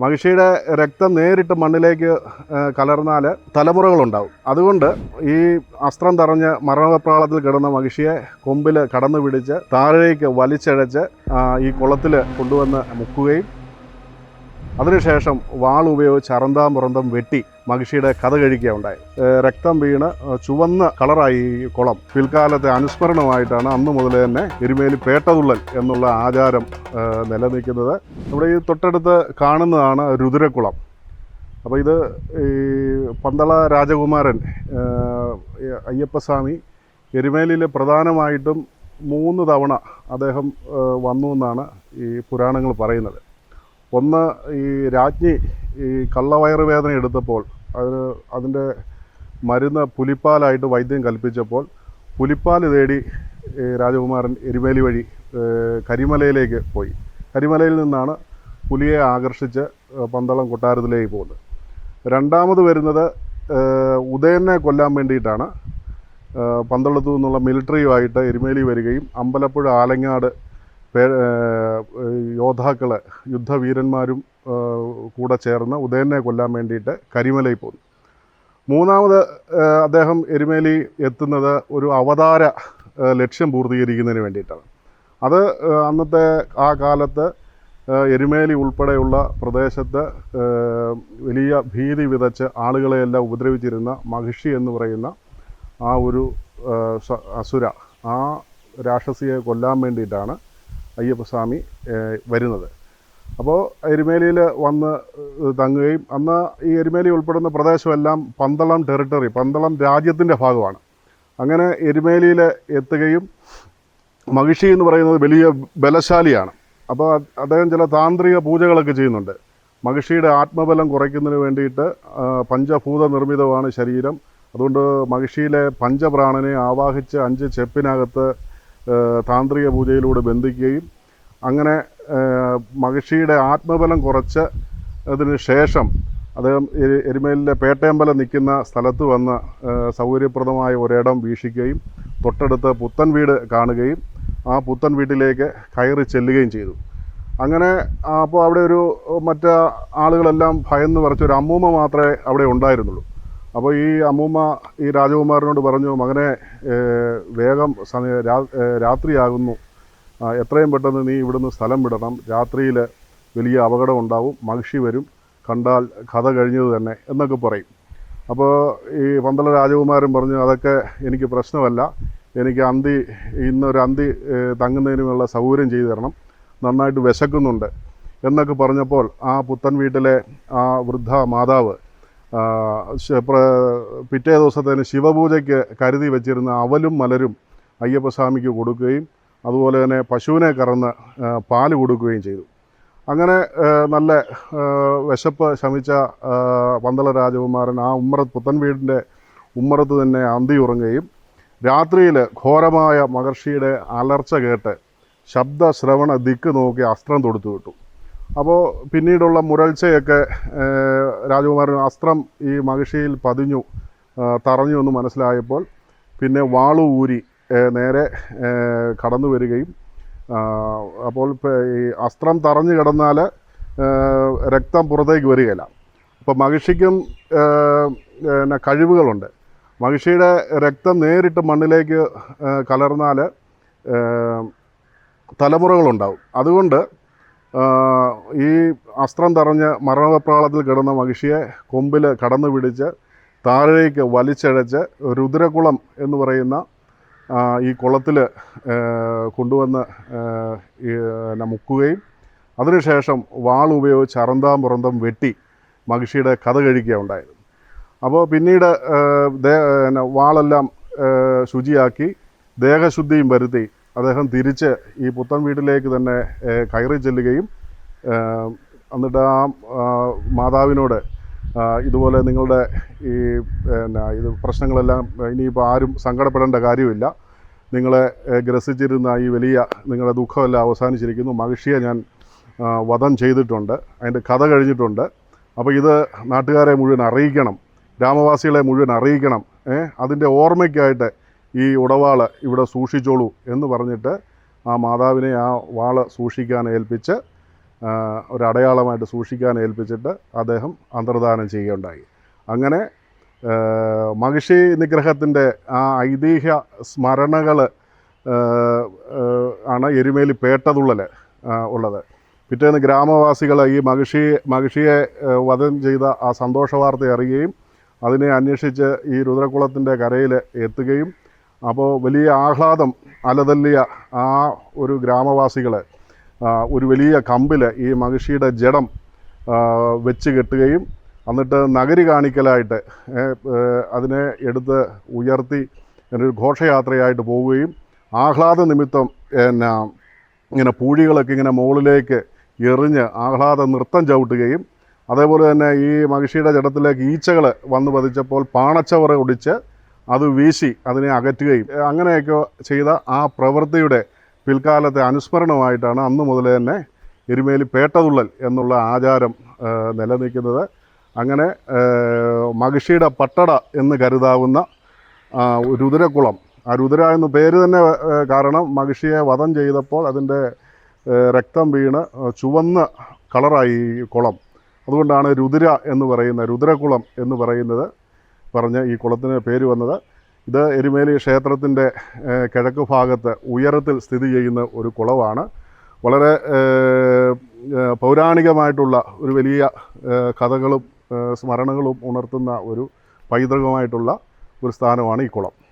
മഹിഷിയുടെ രക്തം നേരിട്ട് മണ്ണിലേക്ക് കലർന്നാൽ തലമുറകളുണ്ടാവും. അതുകൊണ്ട് ഈ അസ്ത്രം തറഞ്ഞ് മരണപ്രാളത്തിൽ കിടന്ന മഹിഷിയെ കൊമ്പിൽ കടന്നു പിടിച്ച് താഴേക്ക് വലിച്ചഴച്ച് ഈ കുളത്തിൽ കൊണ്ടുവന്ന് മുക്കുകയും അതിനുശേഷം വാൾ ഉപയോഗിച്ച് അറന്താം പുറന്തം വെട്ടി മഹിഷിയുടെ കഥ കഴിക്കുക ഉണ്ടായി രക്തം വീണ് ചുവന്ന കളറായി ഈ കുളം. പിൽക്കാലത്തെ അനുസ്മരണമായിട്ടാണ് അന്ന് മുതൽ തന്നെ എരുമേലി പേട്ടതുള്ളൽ എന്നുള്ള ആചാരം നിലനിൽക്കുന്നത്. നമ്മുടെ ഈ തൊട്ടടുത്ത് കാണുന്നതാണ് രുദ്രക്കുളം അപ്പോൾ ഇത് ഈ പന്തള രാജകുമാരൻ അയ്യപ്പസ്വാമി എരുമേലിയിൽ പ്രധാനമായിട്ടും മൂന്ന് തവണ അദ്ദേഹം വന്നു എന്നാണ് ഈ പുരാണങ്ങൾ പറയുന്നത്. ഒന്ന് ഈ രാജ്ഞി ഈ കള്ളവയറുവേദന എടുത്തപ്പോൾ അതിന് അതിന്റെ മരുന്ന് പുലിപ്പാലായിട്ട് വൈദ്യം കൽപ്പിച്ചപ്പോൾ പുലിപ്പാൽ തേടി രാജകുമാരൻ എരുമേലി വഴി കരിമലയിലേക്ക് പോയി. കരിമലയിൽ നിന്നാണ് പുലിയെ ആകർഷിച്ച് പന്തളം കൊട്ടാരത്തിലേക്ക് പോകുന്നത്. രണ്ടാമത് വരുന്നത് ഉദയനെ കൊല്ലാൻ വേണ്ടിയിട്ടാണ്. പന്തളത്തു നിന്നുള്ള മിലിറ്ററിയുമായിട്ട് എരുമേലി വരികയും അമ്പലപ്പുഴ ആലങ്ങാട് യോദ്ധാക്കൾ യുദ്ധവീരന്മാരും കൂടെ ചേർന്ന് ഉദയനെ കൊല്ലാൻ വേണ്ടിയിട്ട് കരിമലയിൽ പോന്നു. മൂന്നാമത് അദ്ദേഹം എരുമേലി എത്തുന്നത് ഒരു അവതാര ലക്ഷ്യം പൂർത്തീകരിക്കുന്നതിന് വേണ്ടിയിട്ടാണ്. അത് അന്നത്തെ ആ കാലത്ത് എരുമേലി ഉൾപ്പെടെയുള്ള പ്രദേശത്ത് വലിയ ഭീതി വിതച്ച് ആളുകളെയെല്ലാം ഉപദ്രവിച്ചിരുന്ന മഹിഷി എന്ന് പറയുന്ന ആ ഒരു അസുര ആ രാക്ഷസിയെ കൊല്ലാൻ വേണ്ടിയിട്ടാണ് അയ്യപ്പസ്വാമി വരുന്നത്. അപ്പോൾ എരുമേലിയിൽ വന്ന് തങ്ങുകയും അന്ന് ഈ എരുമേലി ഉൾപ്പെടുന്ന പ്രദേശമെല്ലാം പന്തളം ടെറിട്ടറി പന്തളം രാജ്യത്തിന്റെ ഭാഗമാണ്. അങ്ങനെ എരുമേലിയിൽ എത്തുകയും മഹിഷി എന്ന് പറയുന്നത് വലിയ ബലശാലിയാണ്. അപ്പോൾ അദ്ദേഹം ചില താന്ത്രിക പൂജകളൊക്കെ ചെയ്യുന്നുണ്ട്. മഹിഷിയുടെ ആത്മബലം കുറയ്ക്കുന്നതിന് വേണ്ടിയിട്ട് പഞ്ചഭൂത നിർമ്മിതമാണ് ശരീരം. അതുകൊണ്ട് മഹിഷിയിലെ പഞ്ചപ്രാണനെ ആവാഹിച്ച് അഞ്ച് ചെപ്പിനകത്ത് താന്ത്രിക പൂജയിലൂടെ ബന്ധിക്കുകയും അങ്ങനെ മഹിഷിയുടെ ആത്മബലം കുറച്ച് അതിന് ശേഷം അദ്ദേഹം എരുമേലിലെ പേട്ടയമ്പലം നിൽക്കുന്ന സ്ഥലത്ത് വന്ന് സൗകര്യപ്രദമായ ഒരിടം വീക്ഷിക്കുകയും തൊട്ടടുത്ത് പുത്തൻ വീട് കാണുകയും ആ പുത്തൻ വീട്ടിലേക്ക് കയറി ചെല്ലുകയും ചെയ്തു. അങ്ങനെ അപ്പോൾ അവിടെ ഒരു മറ്റ് ആളുകളെല്ലാം ഭയന്ന് പറിച്ചൊരു അമ്മൂമ്മ മാത്രമേ അവിടെ ഉണ്ടായിരുന്നുള്ളൂ. അപ്പോൾ ഈ അമ്മൂമ്മ ഈ രാജകുമാരനോട് പറഞ്ഞു മകനെ വേഗം രാത്രിയാകുന്നു. എത്രയും പെട്ടെന്ന് നീ ഇവിടുന്ന് സ്ഥലം വിടണം. രാത്രിയിൽ വലിയ അപകടം ഉണ്ടാവും മഹിഷി വരും. കണ്ടാൽ കഥ കഴിഞ്ഞത് തന്നെ എന്നൊക്കെ പറയും. അപ്പോൾ ഈ പന്തള രാജകുമാരൻ പറഞ്ഞു അതൊക്കെ എനിക്ക് പ്രശ്നമല്ല. എനിക്ക് അന്തി ഇന്നൊരു അന്തി തങ്ങുന്നതിനുമുള്ള സൗകര്യം ചെയ്തു തരണം. നന്നായിട്ട് വിശക്കുന്നുണ്ട്. എന്നൊക്കെ പറഞ്ഞപ്പോൾ ആ പുത്തൻ വീട്ടിലെ ആ വൃദ്ധ മാതാവ് പിറ്റേ ദിവസത്തേന് ശിവപൂജയ്ക്ക് കരുതി വെച്ചിരുന്ന അവലും മലരും അയ്യപ്പസ്വാമിക്ക് കൊടുക്കുകയും അതുപോലെ തന്നെ പശുവിനെ കറന്ന് പാൽ കൊടുക്കുകയും ചെയ്തു. അങ്ങനെ നല്ല വിശപ്പ് ശമിച്ച പന്തള രാജകുമാരൻ ആ ഉമ്മറത്ത് പുത്തൻ വീടിന്റെ ഉമ്മറത്ത് തന്നെ അന്തി ഉറങ്ങുകയും രാത്രിയിൽ ഘോരമായ മഹർഷിയുടെ അലർച്ച കേട്ട് ശബ്ദ ശ്രവണ ദിക്ക് നോക്കി അസ്ത്രം തൊടുത്തു വിട്ടു. അപ്പോൾ പിന്നീടുള്ള മുരൾച്ചയൊക്കെ രാജകുമാരൻ അസ്ത്രം ഈ മഹിഷിയിൽ പതിഞ്ഞു തറഞ്ഞു എന്ന് മനസ്സിലായപ്പോൾ പിന്നെ വാളു ഊരി നേരെ കടന്നു വരികയും അപ്പോൾ ഈ അസ്ത്രം തറഞ്ഞു കിടന്നാൽ രക്തം പുറത്തേക്ക് വരികയില്ല. അപ്പോൾ മഹിഷിക്കും പിന്നെ കഴിവുകളുണ്ട്. മഹിഷിയുടെ രക്തം നേരിട്ട് മണ്ണിലേക്ക് കലർന്നാൽ തലമുറകളുണ്ടാവും. അതുകൊണ്ട് ഈ അസ്ത്രം തറഞ്ഞ് മരണപ്രാളത്തിൽ കിടന്ന മഹിഷിയെ കൊമ്പിൽ കടന്നു പിടിച്ച് താഴേക്ക് വലിച്ചഴച്ച് രുദ്രകുളം എന്ന് പറയുന്ന ഈ കുളത്തിൽ കൊണ്ടുവന്ന് മുക്കുകയും അതിനുശേഷം വാൾ ഉപയോഗിച്ച് അറന്താം പുറന്തം വെട്ടി മഹിഷിയുടെ കഥ കഴിക്കുകയുണ്ടായത് അപ്പോൾ പിന്നീട് വാളെല്ലാം ശുചിയാക്കി ദേഹശുദ്ധിയും വരുത്തി അദ്ദേഹം തിരിച്ച് ഈ പുത്തൻ വീട്ടിലേക്ക് തന്നെ കയറി ചെല്ലുകയും എന്നിട്ട് ആ മാതാവിനോട് ഇതുപോലെ നിങ്ങളുടെ ഈ പിന്നെ ഇത് പ്രശ്നങ്ങളെല്ലാം ഇനിയിപ്പോൾ ആരും സങ്കടപ്പെടേണ്ട കാര്യമില്ല. നിങ്ങളെ ഗ്രസിച്ചിരുന്ന ഈ വലിയ നിങ്ങളുടെ ദുഃഖമെല്ലാം അവസാനിച്ചിരിക്കുന്നു. മഹിഷിയെ ഞാൻ വധം ചെയ്തിട്ടുണ്ട്. അതിന്റെ കഥ കഴിഞ്ഞിട്ടുണ്ട്. അപ്പോൾ ഇത് നാട്ടുകാരെ മുഴുവൻ അറിയിക്കണം. ഗ്രാമവാസികളെ മുഴുവൻ അറിയിക്കണം. അതിന്റെ ഓർമ്മയ്ക്കായിട്ട് ഈ ഉടവാൾ ഇവിടെ സൂക്ഷിച്ചോളൂ എന്ന് പറഞ്ഞിട്ട് ആ മാതാവിനെ ആ വാൾ സൂക്ഷിക്കാൻ ഏൽപ്പിച്ച് ഒരടയാളമായിട്ട് സൂക്ഷിക്കാൻ ഏൽപ്പിച്ചിട്ട് അദ്ദേഹം അന്തർദാനം ചെയ്യുകയുണ്ടായി. അങ്ങനെ മഹിഷി നിഗ്രഹത്തിന്റെ ആ ഐതിഹ്യ സ്മരണകൾ ആണ് എരുമേലി പേട്ടതുള്ളൽ ഉള്ളത്. പിറ്റേന്ന് ഗ്രാമവാസികൾ ഈ മഹിഷി മഹിഷിയെ വധം ചെയ്ത ആ സന്തോഷ വാർത്ത അറിയുകയും അതിനെ അന്വേഷിച്ച് ഈ രുദ്രകുളത്തിന്റെ കരയിൽ എത്തുകയും അപ്പോൾ വലിയ ആഹ്ലാദം അലതല്ലിയ ആ ഒരു ഗ്രാമവാസികളെ ഒരു വലിയ കമ്പിൽ ഈ മഹിഷിയുടെ ജഡം വെച്ച് കെട്ടുകയും എന്നിട്ട് നഗരി കാണിക്കലായിട്ട് അതിനെ എടുത്ത് ഉയർത്തി ഒരു ഘോഷയാത്രയായിട്ട് പോവുകയും ആഹ്ലാദ നിമിത്തം എന്നാ ഇങ്ങനെ പൂഴികളൊക്കെ ഇങ്ങനെ മുകളിലേക്ക് എറിഞ്ഞ് ആഹ്ലാദ നൃത്തം ചവിട്ടുകയും അതേപോലെ തന്നെ ഈ മഹിഷിയുടെ ജഡത്തിലേക്ക് ഈച്ചകൾ വന്നു പതിച്ചപ്പോൾ പാണച്ചവറ ഒടിച്ച് അത് വീശി അതിനെ അകറ്റുകയും അങ്ങനെയൊക്കെ ചെയ്ത ആ പ്രവൃത്തിയുടെ പിൽക്കാലത്തെ അനുസ്മരണമായിട്ടാണ് അന്ന് മുതൽ തന്നെ എരുമേലി പേട്ടതുള്ളൽ എന്നുള്ള ആചാരം നിലനിൽക്കുന്നത്. അങ്ങനെ മഹിഷിയുടെ പട്ടട എന്ന് കരുതാവുന്ന രുദ്രകുളം. ആ രുദ്ര എന്ന പേര് തന്നെ കാരണം മഹിഷിയെ വധം ചെയ്തപ്പോൾ അതിന്റെ രക്തം വീണ് ചുവന്ന കളറായി കുളം. അതുകൊണ്ടാണ് രുദ്ര എന്ന് പറയുന്ന രുദ്രക്കുളം എന്ന് പറയുന്നത്. പറഞ്ഞ് ഈ കുളത്തിന് പേര് വന്നത്. ഇത് എരുമേലി ക്ഷേത്രത്തിന്റെ കിഴക്ക് ഭാഗത്ത് ഉയരത്തിൽ സ്ഥിതി ചെയ്യുന്ന ഒരു കുളമാണ്. വളരെ പൗരാണികമായിട്ടുള്ള ഒരു വലിയ കഥകളും സ്മരണകളും ഉണർത്തുന്ന ഒരു പൈതൃകമായിട്ടുള്ള ഒരു സ്ഥാനമാണ് ഈ കുളം.